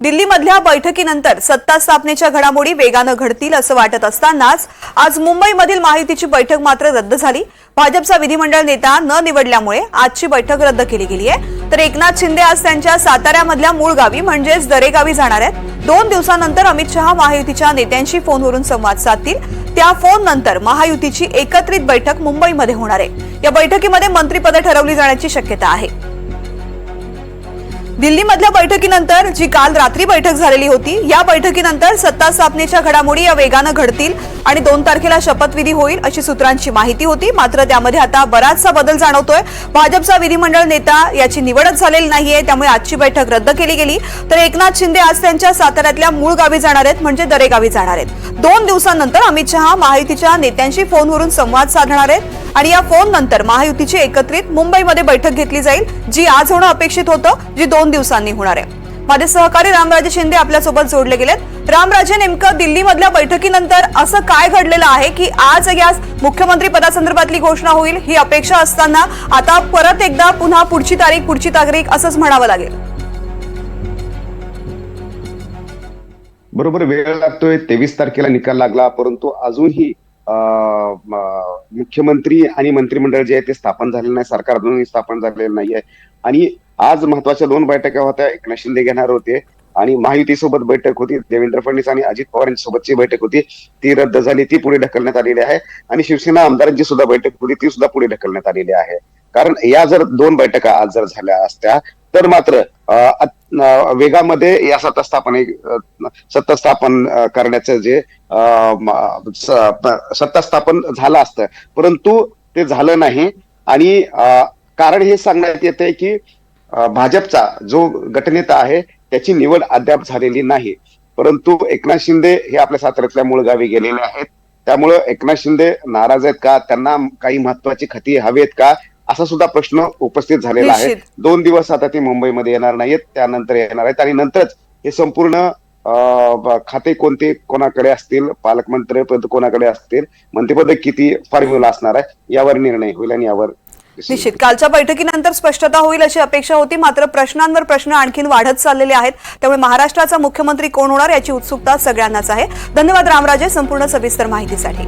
दिल्लीमधल्या बैठकीनंतर सत्ता स्थापनेच्या घडामोडी वेगानं घडतील असं वाटत असतानाच आज मुंबईमधील माहितीची बैठक मात्र रद्द झाली. भाजपचा विधिमंडळ नेता न निवडल्यामुळे आजची बैठक रद्द केली गेली आहे. तर एकनाथ शिंदे आज त्यांच्या साताऱ्यामधल्या मूळ गावी म्हणजेच दरेगावी जाणार आहेत. दोन दिवसानंतर अमित शहा महायुतीच्या नेत्यांशी फोनवरून संवाद साधतील. त्या फोन नंतर महायुतीची एकत्रित बैठक मुंबईमध्ये होणार आहे. या बैठकीमध्ये मंत्रिपद ठरवली जाण्याची शक्यता आहे. दिल्लीमधल्या बैठकीनंतर जी काल रात्री बैठक झालेली होती या बैठकीनंतर सत्ता स्थापनेच्या घडामोडी या वेगानं घडतील आणि दोन तारखेला शपथविधी होईल अशी सूत्रांची माहिती होती. मात्र त्यामध्ये आता बराचसा बदल जाणवतोय. भाजपचा विधिमंडळ नेता याची निवडच झालेली नाहीये त्यामुळे आजची बैठक रद्द केली गेली. तर एकनाथ शिंदे आज त्यांच्या साताऱ्यातल्या मूळ गावी जाणार आहेत म्हणजे दरेगावी जाणार आहेत. दोन दिवसांनंतर अमित शहा महायुतीच्या नेत्यांशी फोनवरून संवाद साधणार आहेत आणि या फोन नंतर महायुतीची एकत्रित मुंबईमध्ये बैठक घेतली जाईल जी आज होणं अपेक्षित होतं जी दोन दिवसांनी होणार आहे. माझे सहकारी रामराजे शिंदे आपल्यासोबत जोडले गेलेत. रामराजे नेमकं दिल्लीमधल्या बैठकीनंतर असं काय घडलेलं आहे की आज या मुख्यमंत्री पदासंदर्भातली घोषणा होईल ही अपेक्षा असताना आता परत एकदा पुन्हा पुढची तारीख पुढची तारीख असंच म्हणावं लागेल. बरोबर वेळ लागतोय. तेवीस तारखेला निकाल लागला परंतु अजूनही मुख्यमंत्री आणि मंत्रिमंडळ जे आहे ते स्थापन झालेलं नाही सरकार अजूनही स्थापन झालेलं नाहीये. आणि आज महत्त्वाच्या दोन बैठका होत्या. एकनाथ शिंदे घेणार होते. आणि महायुती सोबत बैठक होती. देवेंद्र फडणवीस आणि अजित पवार यांच्यासोबतची बैठक होती. ती रद्द झाली. ती पुढे ढकलण्यात आलेली आहे. आणि शिवसेना आमदारांची सुद्धा बैठक होती. ती सुद्धा पुढे ढकलण्यात आलेली आहे. कारण या जर दोन बैठका आज जर झाल्या असत्या तर मात्र अं, वेगामध्ये या सत्ता स्थापने सत्ता स्थापन करण्याचं जे अं, सत्ता स्थापन झालं असतं. परंतु ते झालं नाही. आणि कारण हे सांगण्यात येते की भाजपचा जो गटनेता आहे त्याची निवड अद्याप झालेली नाही. परंतु एकनाथ शिंदे हे आपल्या साताऱ्यातल्या मूळ गावी गेलेले आहेत. त्यामुळं एकनाथ शिंदे नाराज आहेत का? त्यांना काही महत्वाची खाती हवेत का? असा सुद्धा प्रश्न उपस्थित झालेला आहे. दोन दिवस आता ते मुंबईमध्ये येणार नाहीत. त्यानंतर येणार आहेत. आणि नंतरच हे संपूर्ण खाते कोणते कोणाकडे असतील? पालकमंत्री पद कोणाकडे असतील? मंत्रिपद किती फॉर्म्युला असणार आहे? यावर निर्णय होईल आणि यावर निश्चित. कालच्या बैठकीनंतर स्पष्टता होईल अशी अपेक्षा होती. मात्र प्रश्नांवर प्रश्न आणखीन वाढत चाललेले आहेत. त्यामुळे महाराष्ट्राचा मुख्यमंत्री कोण होणार याची उत्सुकता सगळ्यांनाच आहे. धन्यवाद रामराजे. संपूर्ण सविस्तर माहितीसाठी.